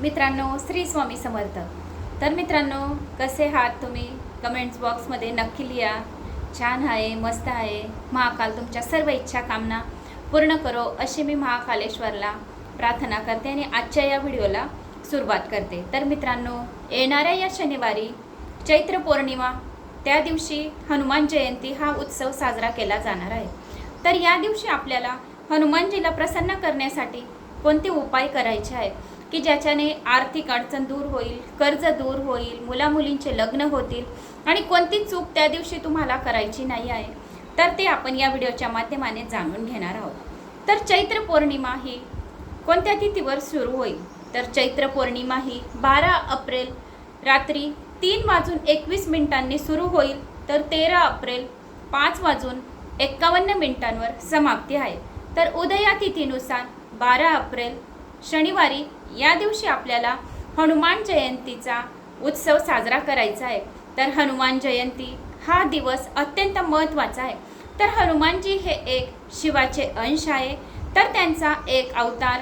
मित्रांनो श्री स्वामी समर्थ. तर मित्रांनो कसे आहात तुम्ही? कमेंट्स बॉक्समध्ये नक्की लिहा. छान आहे मस्त आहे. महाकाल तुमच्या सर्व इच्छा कामना पूर्ण करो अशी मी महाकालेश्वरला प्रार्थना करते आणि आजच्या या व्हिडिओला सुरुवात करते. तर मित्रांनो येणाऱ्या या शनिवारी चैत्र पौर्णिमा त्या दिवशी हनुमान जयंती हा उत्सव साजरा केला जाणार आहे. तर या दिवशी आपल्याला हनुमानजीला प्रसन्न करण्यासाठी कोणते उपाय करायचे आहेत? की ज्याच्याने आर्थिक अडचण दूर होईल कर्ज दूर होईल मुलामुलींचे लग्न होतील आणि कोणती चूक त्या दिवशी तुम्हाला करायची नाही आहे तर ते आपण या व्हिडिओच्या माध्यमाने जाणून घेणार आहोत. तर चैत्र पौर्णिमा ही कोणत्या तिथीवर सुरू होईल? तर चैत्र पौर्णिमा ही बारा एप्रिल रात्री तीन वाजून एकवीस मिनिटांनी सुरू होईल तर तेरा एप्रिल पाच वाजून एक्कावन्न मिनिटांवर समाप्ती आहे. तर उदया तिथीनुसार बारा एप्रिल शनिवारी या दिवशी आपल्याला हनुमान जयंतीचा उत्सव साजरा करायचा आहे. तर हनुमान जयंती हा दिवस अत्यंत महत्त्वाचा आहे. तर हनुमानजी हे एक शिवाचे अंश आहे. तर त्यांचा एक अवतार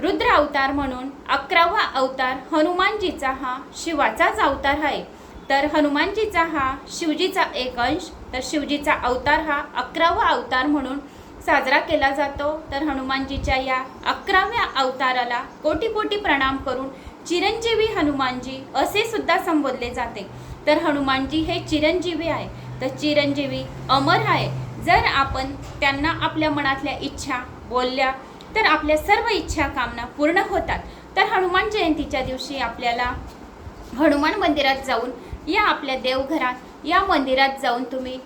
रुद्र अवतार म्हणून अकरावा अवतार हनुमानजीचा हा शिवाचाच अवतार आहे. तर हनुमानजीचा हा शिवजीचा एक अंश तर शिवजीचा अवतार हा अकरावा अवतार म्हणून साजरा केला जातो तर हनुमानजीच्या या अकराव्या अवताराला कोटी कोटी प्रणाम करून चिरंजीवी हनुमानजी असे सुद्धा संबोधले जाते. तर हनुमानजी हे चिरंजीवी आहे. तर चिरंजीवी अमर आहे. जर आपण त्यांना आपल्या मनातल्या इच्छा बोलल्या तर आपल्या सर्व इच्छा कामना पूर्ण होतात. तर हनुमान जयंतीच्या दिवशी आपल्याला हनुमान मंदिरात जाऊन या आपल्या देवघरात या मंदिरात जाऊन तुम्ही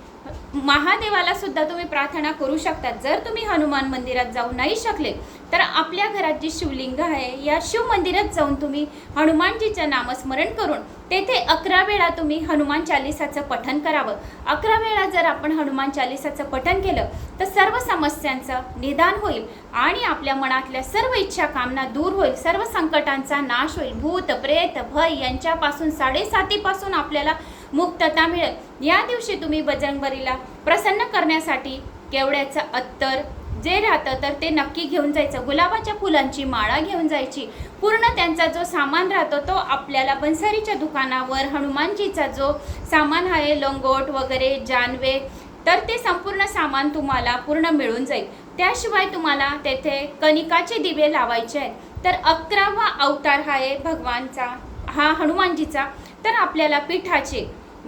महादेवाला सुद्धा तुम्ही प्रार्थना करू शकता जर तुम्ही हनुमान मंदिरात जाऊ नाही शकले तर आपल्या घरात जी शिवलिंग आहे या शिव मंदिरात जाऊन तुम्ही हनुमानजीचं नामस्मरण करून तेथे अकरा वेळा तुम्ही हनुमान चालिसाचं पठण करावं. अकरा वेळा जर आपण हनुमान चालिसाचं पठण केलं तर सर्व समस्यांचं निदान होईल आणि आपल्या मनातल्या सर्व इच्छा कामना दूर होईल. सर्व संकटांचा नाश होईल. भूत प्रेत भय यांच्यापासून साडेसातीपासून आपल्याला मुक्तता मिळेल. या दिवशी तुम्ही बजरंगबलीला प्रसन्न करण्यासाठी केवड्याचं अत्तर जे राहतं तर ते नक्की घेऊन जायचं. गुलाबाच्या फुलांची माळा घेऊन जायची. पूर्ण त्यांचा जो सामान राहतो तो आपल्याला बन्सरीच्या दुकानावर हनुमानजीचा जो सामान आहे लंगोट वगैरे जानवे तर ते संपूर्ण सामान तुम्हाला पूर्ण मिळून जाईल. त्याशिवाय तुम्हाला तेथे कणिकाचे दिवे लावायचे आहेत. तर अकरावा अवतार हा आहे भगवानचा हा हनुमानजीचा. तर आपल्याला पिठाचे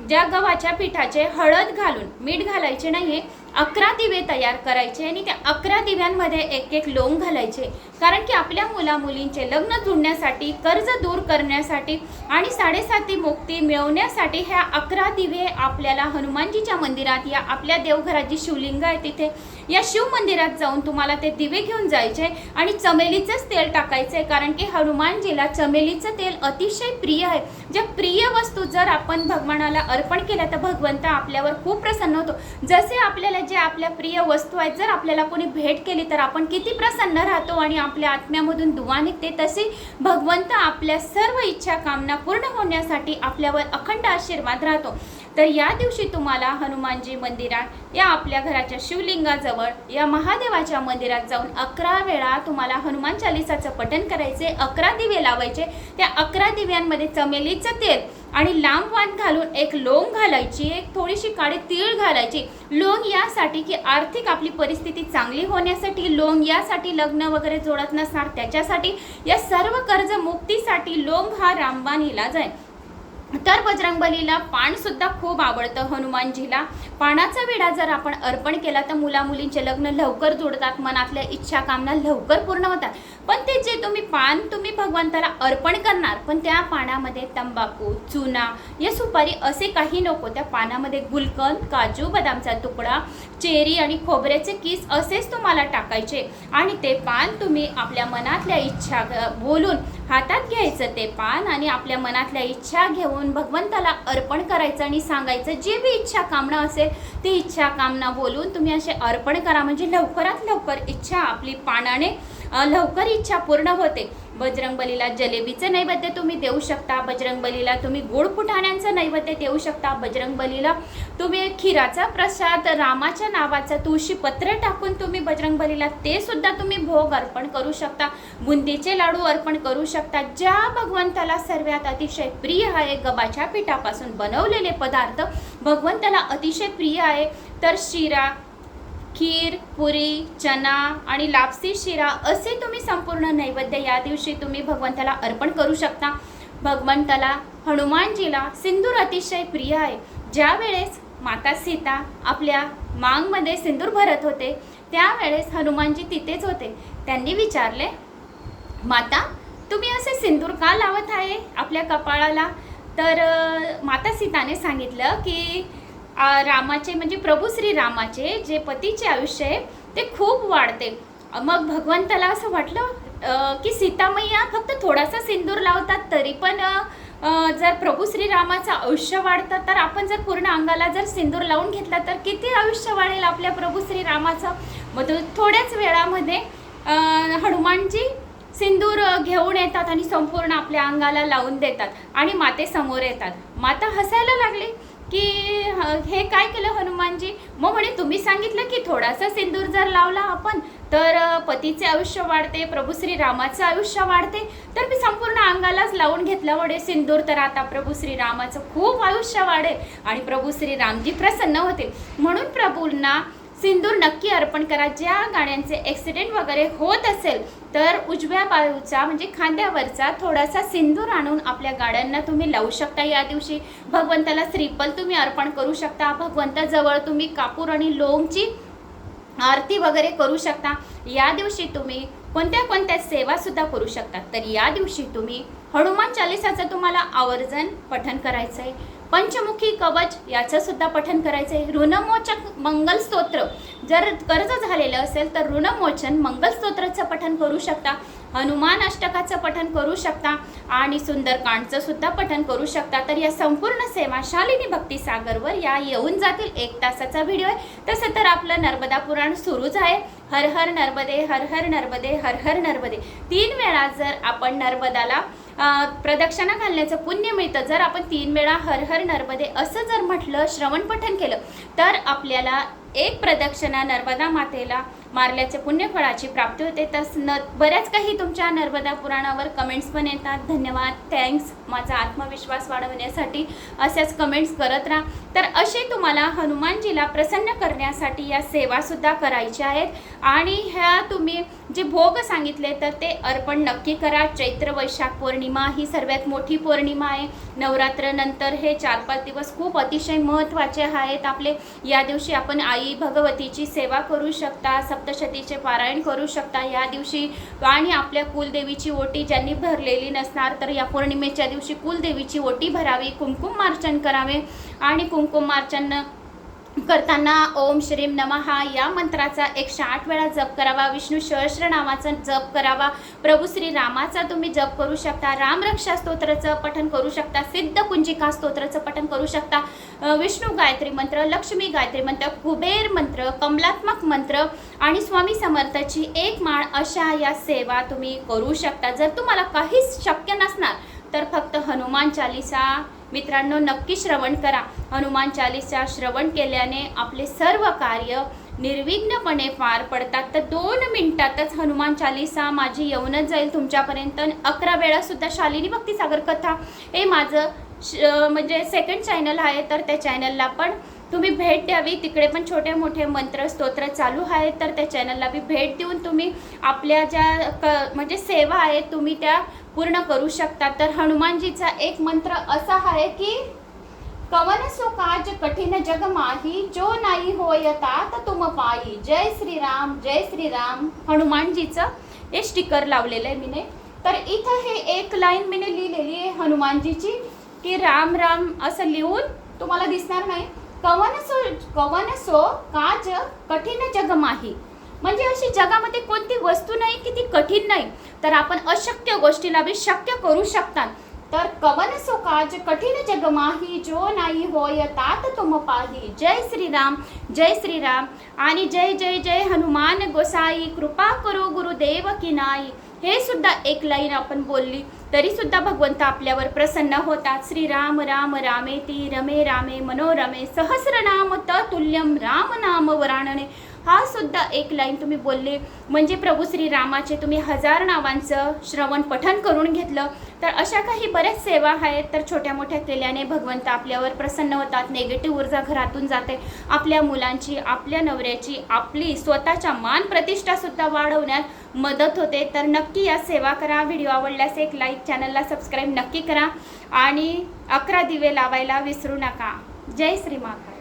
ज्या गव्हाच्या पिठाचे हळद घालून मीठ घालायचे नाही आहे अकरा दिवे तयार करायचे आणि त्या अकरा दिव्यांमध्ये एक एक लोंग घालायचे. कारण की आपल्या मुला मुलींचे लग्न जुळण्यासाठी कर्ज दूर करण्यासाठी आणि साडेसाती मुक्ती मिळवण्यासाठी ह्या अकरा दिवे आपल्याला हनुमानजीच्या मंदिरात या आपल्या देवघरात जी शिवलिंग आहे तिथे. या शिव मंदिरात जाऊन तुम्हाला ते दिवे घेऊन जायचे आणि चमेलीचंच तेल टाकायचं. आहे कारण की हनुमानजीला चमेलीचं तेल अतिशय प्रिय आहे. ज्या प्रिय वस्तू जर आपण भगवानाला अर्पण केल्या तर भगवंत आपल्यावर खूप प्रसन्न होतो. जसे आपल्याला जे आपल्या प्रिय वस्तू आहेत जर आपल्याला कोणी भेट केली तर आपण किती प्रसन्न राहतो आणि आपल्या आत्म्यामधून दुवा निघते. तसे भगवंत आपल्या सर्व इच्छा कामना पूर्ण होण्यासाठी आपल्यावर अखंड आशीर्वाद राहतो. तर या दिवशी तुम्हाला हनुमानजी मंदिरात या आपल्या घराच्या शिवलिंगाजवळ या महादेवाच्या मंदिरात जाऊन अकरा वेळा तुम्हाला हनुमान चालिसाचं पठण करायचे अकरा दिवे लावायचे. त्या अकरा दिव्यांमध्ये चमेलीचं तेल आणि लांब वात घालून एक लोंग घालायची एक थोडीशी काळी तीळ घालायची. लोंग यासाठी की आर्थिक आपली परिस्थिती चांगली होण्यासाठी लोंग यासाठी लग्न वगैरे जोडत नसणार त्याच्यासाठी या सर्व कर्ज मुक्तीसाठी लोंग हा रामबाण इलाज आहे तर बजरंगबलीला पानसुद्धा खूप आवडतं हनुमानजीला. पानाचा विडा जर आपण अर्पण केला तर मुला मुलींचे लग्न लवकर जोडतात मनातल्या इच्छा कामना लवकर पूर्ण होतात. पण ते जे तुम्ही पान तुम्ही भगवंताला अर्पण करणार पण त्या पानामध्ये तंबाखू चुना या सुपारी असे काही नको. त्या पानामध्ये गुलकंद काजू बदामचा तुकडा चेरी आणि खोबऱ्याचे किस असेच तुम्हाला टाकायचे. आणि ते पान तुम्ही आपल्या मनातल्या इच्छा बोलून हातात घ्यायचं ते पान आणि आपल्या मनातल्या इच्छा घेऊन भगवंताला अर्पण करायचं आणि सांगायचं जे बी इच्छा कामना असेल ती इच्छा कामना बोलून तुम्ही असे अर्पण करा. म्हणजे लवकरात लवकर इच्छा आपली पानाने लवकर इच्छा पूर्ण होते. बजरंग बलीला जलेबीचं नैवेद्य तुम्ही देऊ शकता बजरंग बलीला तुम्ही गोड फुटाण्यांचं नैवेद्य देऊ शकता बजरंग बलीला तुम्ही खिराचा प्रसाद रामाच्या नावाचं तुळशी पत्र टाकून तुम्ही बजरंग बलीला ते सुद्धा तुम्ही भोग अर्पण करू शकता बुंदीचे लाडू अर्पण करू शकता ज्या भगवंताला सर्वात अतिशय प्रिय आहे गव्हाच्या पिठापासून बनवलेले पदार्थ भगवंताला अतिशय प्रिय आहे तर शिरा खीर पुरी चना आणि लापसी शिरा असे तुम्ही संपूर्ण नैवेद्य या दिवशी तुम्ही भगवंताला अर्पण करू शकता. भगवंताला हनुमानजीला सिंदूर अतिशय प्रिय आहे. ज्यावेळेस माता सीता आपल्या मांगमध्ये सिंदूर भरत होते त्यावेळेस हनुमानजी तिथेच होते. त्यांनी विचारले माता तुम्ही असे सिंदूर का लावत आहे आपल्या कपाळाला? तर माता सीताने सांगितलं की रामाचे म्हणजे प्रभू श्री रामाचे जे पतीचे आयुष्य आहे ते खूप वाढते. मग भगवंताला असं वाटलं की सीतामैया फक्त थोडासा सिंदूर लावतात तरी पण जर प्रभू श्रीरामाचं आयुष्य वाढतं तर आपण जर पूर्ण अंगाला जर सिंदूर लावून घेतला तर किती आयुष्य वाढेल आपल्या प्रभू श्रीरामाचं? मग थोड्याच वेळामध्ये हनुमानजी सिंदूर घेऊन येतात आणि संपूर्ण आपल्या अंगाला लावून देतात आणि मातेसमोर येतात. माता हसायला लागली. की हे काय केलं हनुमानजी? मग म्हणे तुम्ही सांगितलं की थोडासा सिंदूर जर लावला आपण तर पतीचे आयुष्य वाढते प्रभू श्री रामाचं आयुष्य वाढते. तर मी संपूर्ण अंगालाच लावून घेतलं म्हणे सिंदूर. तर आता प्रभू श्री रामाचं खूप आयुष्य वाढेल आणि प्रभू श्री रामजी प्रसन्न होते म्हणून प्रभूंना सिंदूर नक्की अर्पण करा. ज्या गाड्यांचे ॲक्सिडेंट वगैरे होत असेल तर उजव्या बाजूचा म्हणजे खांद्यावरचा थोडासा सिंदूर आणून आपल्या गाड्यांना तुम्ही लावू शकता या दिवशी. भगवंताला श्रीपल तुम्ही अर्पण करू शकता. भगवंताजवळ तुम्ही कापूर आणि लोंगची आरती वगैरे करू शकता. या दिवशी तुम्ही कोणत्या कोणत्या सेवासुद्धा करू शकता. तर या दिवशी तुम्ही हनुमान चालिसाचं तुम्हाला आवर्जन पठन करायचं आहे पंचमुखी कवच याचं सुद्धा पठन करायचं आहे ऋणमोचक मंगलस्तोत्र जर कर्ज झालेलं असेल तर ऋणमोचन मंगलस्तोत्राचं पठन करू शकता. हनुमान अष्टकाचं पठन करू शकता. आणि सुंदरकांडचं सुद्धा पठन करू शकता. तर या संपूर्ण सेवा शालिनी भक्ती सागरवर या येऊन जातील एक तासाचा व्हिडिओ आहे. तसं तर आपलं नर्मदा पुराण सुरूच आहे. हर हर नर्मदे हर हर नर्मदे हर हर नर्मदे. तीन वेळा जर आपण नर्मदाला प्रदक्षिणा घालण्याचं पुण्य मिळतं. जर आपण तीन वेळा हर हर नर्मदे असं जर म्हटलं श्रवण पठण केलं तर आपल्याला एक प्रदक्षिणा नर्मदा मातेला मारल्याचे पुण्यफळाची प्राप्ती होते. तर न बऱ्याच काही तुमच्या नर्मदा पुराणावर कमेंट्स पण येतात. धन्यवाद. थँक्स माझा आत्मविश्वास वाढवण्यासाठी अशाच कमेंट्स करत राहा. तर असे तुम्हाला हनुमानजीला प्रसन्न करण्यासाठी या सेवासुद्धा करायच्या आहेत. आणि ह्या तुम्ही जे भोग सांगितले तर ते अर्पण नक्की करा. चैत्र वैशाख पौर्णिमा ही सर्वात मोठी पौर्णिमा आहे. नवरात्रनंतर हे चार पाच दिवस खूप अतिशय महत्त्वाचे आहेत. आपले या दिवशी आपण आई भगवतीची सेवा करू शकता सप्तशतीचे पारायण करू शकता. या दिवशी आणि आपल्या कुलदेवीची ओटी ज्यांनी भरलेली नसणार तर या पौर्णिमेच्या दिवशी कुलदेवीची ओटी भरावी कुंकुम मार्चन करावे. आणि कुमकुम मार्चन करताना ओम श्रीम नमहा या मंत्राचा एकशे आठ वेळा जप करावा. विष्णू सहस्र नावाचा जप करावा. प्रभू श्री रामाचा तुम्ही जप करू शकता. रामरक्षा स्तोत्राचं पठन करू शकता. सिद्ध कुंजिका स्तोत्राचं पठन करू शकता. विष्णू गायत्री मंत्र लक्ष्मी गायत्री मंत्र कुबेर मंत्र कमलात्मक मंत्र आणि स्वामी समर्थाची एक माळ अशा या सेवा तुम्ही करू शकता. जर तुम्हाला काहीच शक्य नसणार तर फक्त हनुमान चालिसा मित्रांनो नक्की श्रवण करा. हनुमान चालिसा श्रवण केल्याने आपले सर्व कार्य निर्विघ्नपणे पार पडतात. तर दोन मिनिटातच हनुमान चालिसा माझी येऊनच जाईल तुमच्यापर्यंत. अकरा वेळासुद्धा शालिनी भक्तीसागर कथा. हे माझं श म्हणजे सेकंड चॅनल आहे तर त्या चॅनलला पण तुम्ही भेट द्यावी. तिकडे पण छोटे मोठे मंत्र स्तोत्र चालू आहेत. तर त्या चॅनलला बी भेट देऊन तुम्ही आपल्या ज्या क म्हणजे सेवा आहेत तुम्ही त्या पूर्ण करू शकता. तर हनुमानजीचा एक मंत्र असा आहे की कवन सो काज कठीण जग माही जो नाही होय तात तुम पायी जय श्रीराम जय श्रीराम. हनुमानजीचं हे स्टिकर लावलेलं आहे मीने. तर इथं हे एक लाईन मीने लिहिलेली आहे हनुमानजीची की राम राम असं लिहून तुम्हाला दिसणार नाही. कवनसो कवनसो कवन काज कठीण जग माही म्हणजे अशी जगामध्ये कोणती वस्तू नाही की ती कठीण नाही तर आपण अशक्य गोष्टीला बी शक्य करू शकतात तर कवनसो काज कठीण जग माही जो नाही होय तात तुम पाही. जय श्रीराम जय श्रीराम. आणि जय जय जय हनुमान गोसाई कृपा करो गुरुदेव की नाही. हे सुद्धा एक लाईन आपण बोलली. तरी सुद्धा भगवंत आपल्यावर प्रसन्न होतात. श्री राम राम ती रमे रामे मनोरमे सहस्रनाम तुल्यम राम नाम वराणने. हा सुद्धा एक लाईन तुम्ही बोलले. म्हणजे प्रभू श्री रामाचे तुम्ही हजार नावांचं श्रवण पठण करून घेतलं. तर अशा काही बऱ्याच सेवा आहेत. तर छोट्या मोठ्या केल्याने भगवंत आपल्यावर प्रसन्न होतात. नेगेटिव्ह ऊर्जा घरातून जाते. आपल्या मुलांची आपल्या नवऱ्याची आपली स्वतःच्या मान प्रतिष्ठासुद्धा वाढवण्यात मदत होते. तर नक्की या सेवा करा. व्हिडिओ आवडल्यास एक लाईक चॅनलला सबस्क्राईब नक्की करा. आणि अकरा दिवे लावायला विसरू नका. जय श्री महाकाल